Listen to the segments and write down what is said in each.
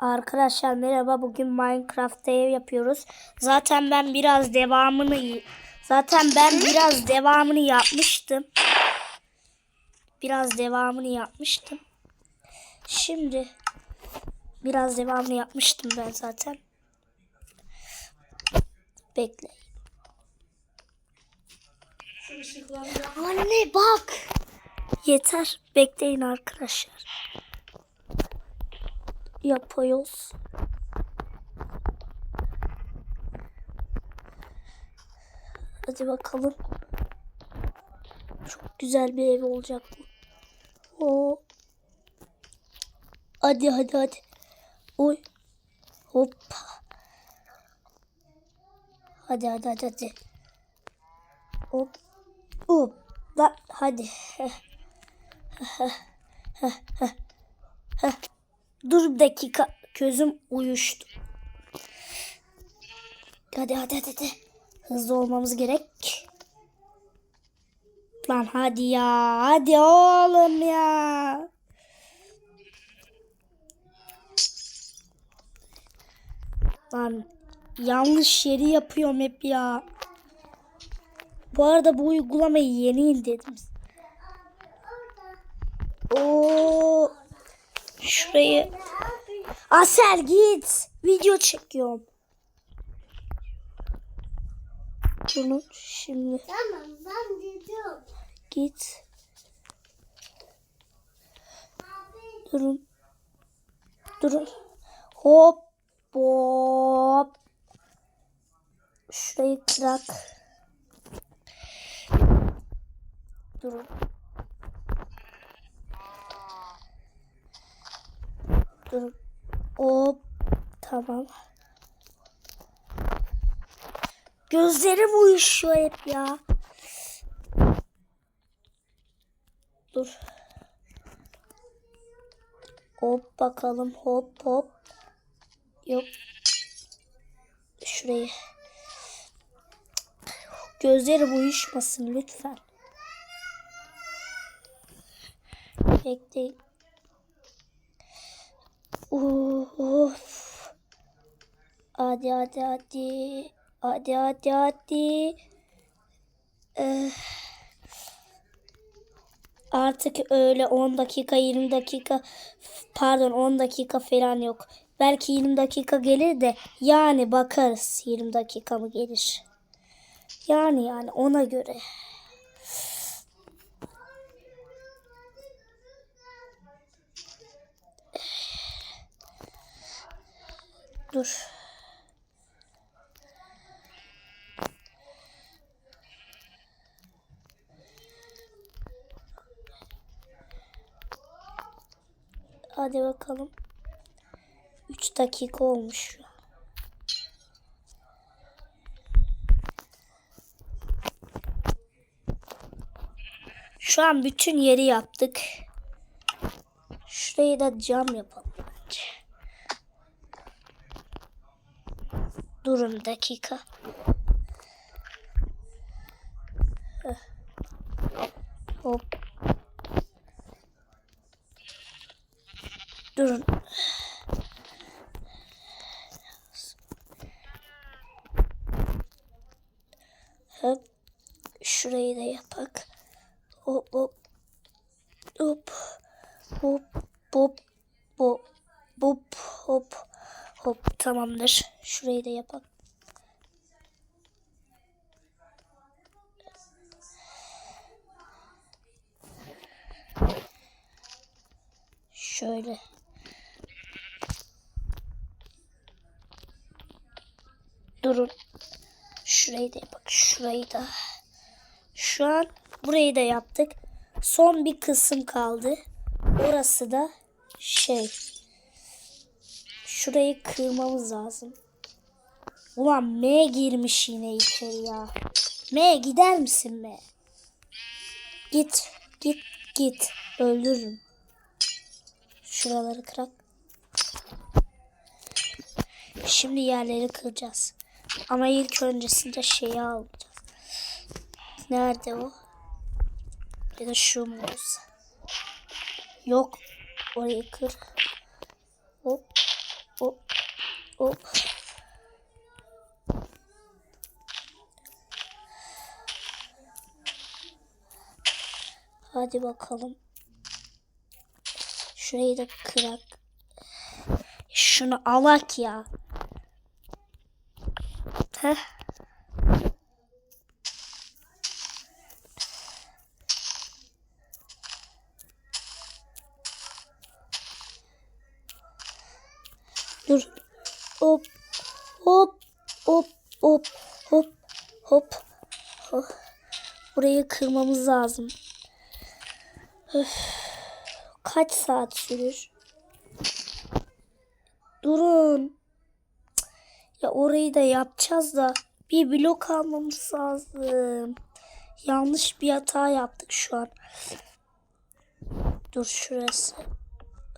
Arkadaşlar merhaba. Bugün Minecraft'ta ev yapıyoruz. Zaten ben biraz devamını zaten ben biraz devamını yapmıştım. Biraz devamını yapmıştım. Şimdi biraz devamını yapmıştım ben zaten. Bekle. Anne bak. Yeter. Bekleyin arkadaşlar. Yapıyoruz. Hadi bakalım. Çok güzel bir ev olacak bu. Oo. Hadi hadi hadi. Oy. Hoppa. Hadi hadi hadi hadi. Hop. Hop. Da, hadi. Heh. Heh. Heh. Heh. Heh. Dur bir dakika. Gözüm uyuştu. Hadi hadi hadi. hadi. Hızlı olmamız gerek. Lan hadi ya. Hadi oğlum ya. Lan yanlış yeri yapıyorum hep ya. Bu arada bu uygulamayı yeni indirdim. Oo. Şurayı. Asel git. Video çekiyorum. Bunu şimdi Tamam ben gidiyorum. git. Durun. Durun. Hop. Hop. Şurayı kırak. Durun. Durun. Hop. Tamam. Gözlerim uyuşuyor hep ya. Dur. Hop bakalım hop hop. Yok. Şurayı. Gözlerim uyuşmasın lütfen. Bekleyin. Of. Hadi hadi hadi. Hadi hadi hadi. Eh. Artık öyle 10 dakika 20 dakika pardon 10 dakika falan yok. Belki 20 dakika gelir de yani bakarız 20 dakika mı gelir. Yani yani ona göre. Dur. Hadi bakalım. 3 dakika olmuş şu an. Bütün yeri yaptık. Şurayı da cam yapalım Durun dakika. Hop. Durun. Hop. Şurayı da yapak. Hop hop. Hop. Hop hop hop hop hop hop tamamdır. Şurayı da yapak. Şöyle. Durun. Şurayı da yapak. Şurayı da. Şu an burayı da yaptık. Son bir kısım kaldı. Orası da şey. Şurayı kırmamız lazım. Ulan M girmiş yine içeri ya. M gider misin M? Git. Git. Git. Öldürürüm. Şuraları kırak. Şimdi yerleri kıracağız. Ama ilk öncesinde şeyi alacağız. Nerede o? Ya da şu mu olsa? Yok. Orayı kır. Hop. Hop. Hadi bakalım. Şurayı da kırak. Şunu alak ya. Heh. Dur. Hop. Hop. Hop. Hop. Hop. Hop. Hop. Burayı kırmamız lazım. Öf. Kaç saat sürür? Durun. Ya orayı da yapacağız da bir blok almamız lazım. Yanlış bir hata yaptık şu an. Dur şurası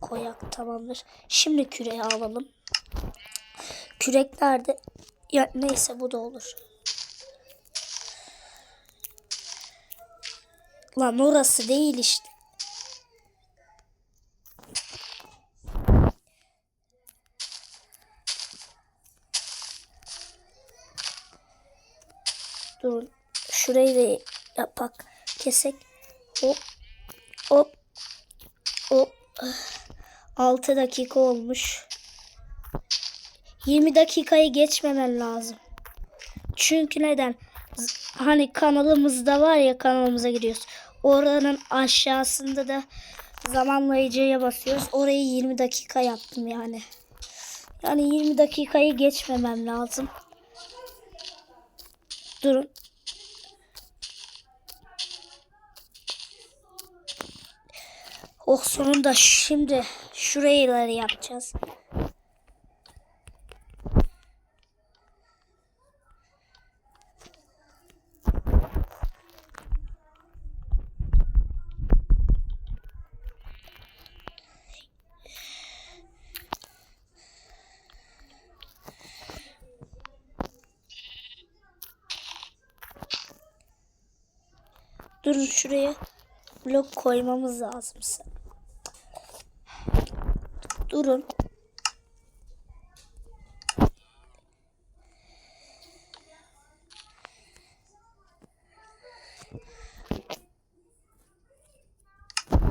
koyak tamamdır. Şimdi küreği alalım. Kürek nerede? Ya neyse bu da olur. Lan orası değil işte. Durun. Şurayı da yapak. Kesek. Hop. Hop. Hop. 6 dakika olmuş. 20 dakikayı geçmemen lazım. Çünkü neden? Hani kanalımızda var ya kanalımıza giriyoruz. Oranın aşağısında da zamanlayıcıya basıyoruz. Orayı 20 dakika yaptım yani. Yani 20 dakikayı geçmemem lazım. Durun. Oh sonunda şimdi şurayıları yapacağız. Durun şuraya blok koymamız lazım. Durun.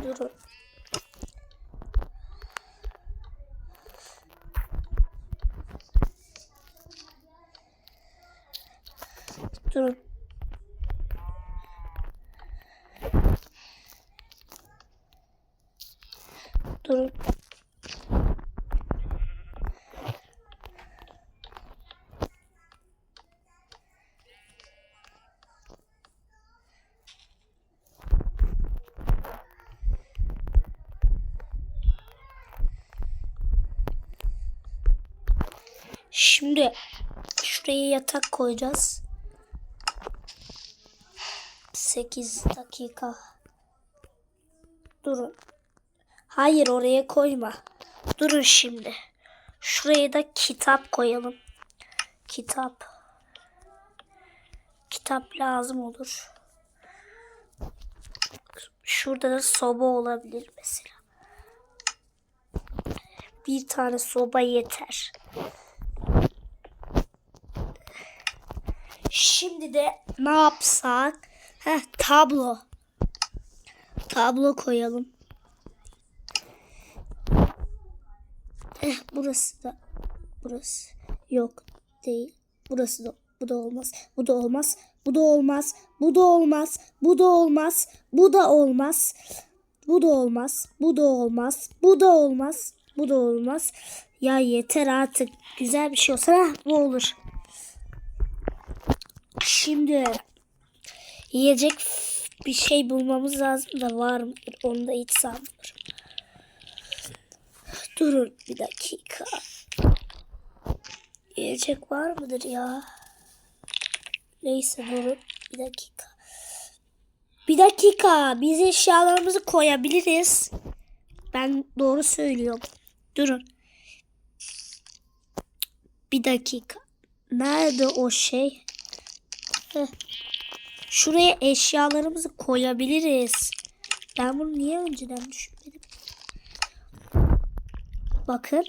Durun. Durun. Durun. Şimdi şuraya yatak koyacağız. 8 dakika. Durun. Hayır oraya koyma. Durun şimdi. Şuraya da kitap koyalım. Kitap. Kitap lazım olur. Şurada da soba olabilir mesela. Bir tane soba yeter. Şimdi de ne yapsak? Heh, tablo. Tablo koyalım. Eh, burası da burası yok değil. Burası da bu da olmaz. Bu da olmaz. Bu da olmaz. Bu da olmaz. Bu da olmaz. Bu da olmaz. Bu da olmaz. Bu da olmaz. Bu da olmaz. Bu da olmaz. Ya yeter artık. Güzel bir şey olsa heh, bu olur. Şimdi yiyecek bir şey bulmamız lazım da var mıdır? Onu da hiç sanmıyorum. Durun bir dakika. Yiyecek var mıdır ya? Neyse durun bir dakika. Bir dakika. Biz eşyalarımızı koyabiliriz. Ben doğru söylüyorum. Durun. Bir dakika. Nerede o şey? Heh. Şuraya eşyalarımızı koyabiliriz. Ben bunu niye önceden düşünmedim? Bakın.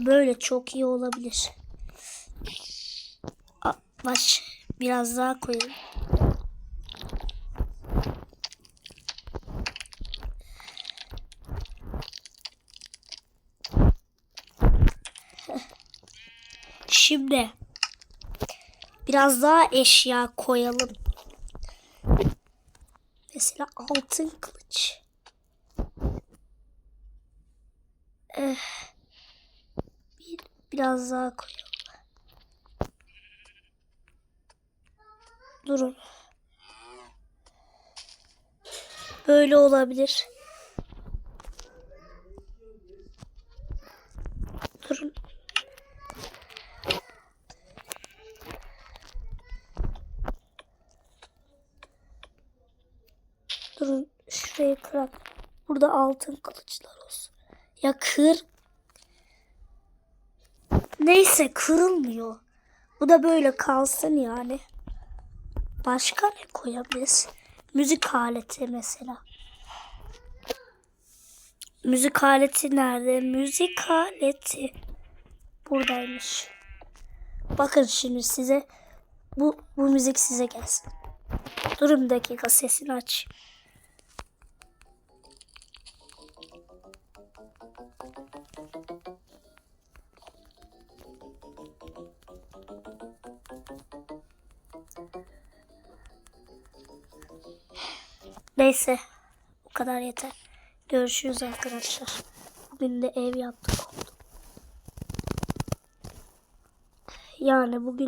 Böyle çok iyi olabilir. Aa, baş biraz daha koyayım. Şimdi biraz daha eşya koyalım. Mesela altın kılıç. Eh, bir, biraz daha koyalım. Durun. Böyle olabilir. Durun. Durun şurayı kırak. Burada altın kılıçlar. Ya kır. Neyse kırılmıyor. Bu da böyle kalsın yani. Başka ne koyabiliriz? Müzik aleti mesela. Müzik aleti nerede? Müzik aleti. Buradaymış. Bakın şimdi size bu, bu müzik size gelsin. Durun bir dakika sesini aç. Neyse. Bu kadar yeter. Görüşürüz arkadaşlar. Bugün de ev yaptık. Yani bugün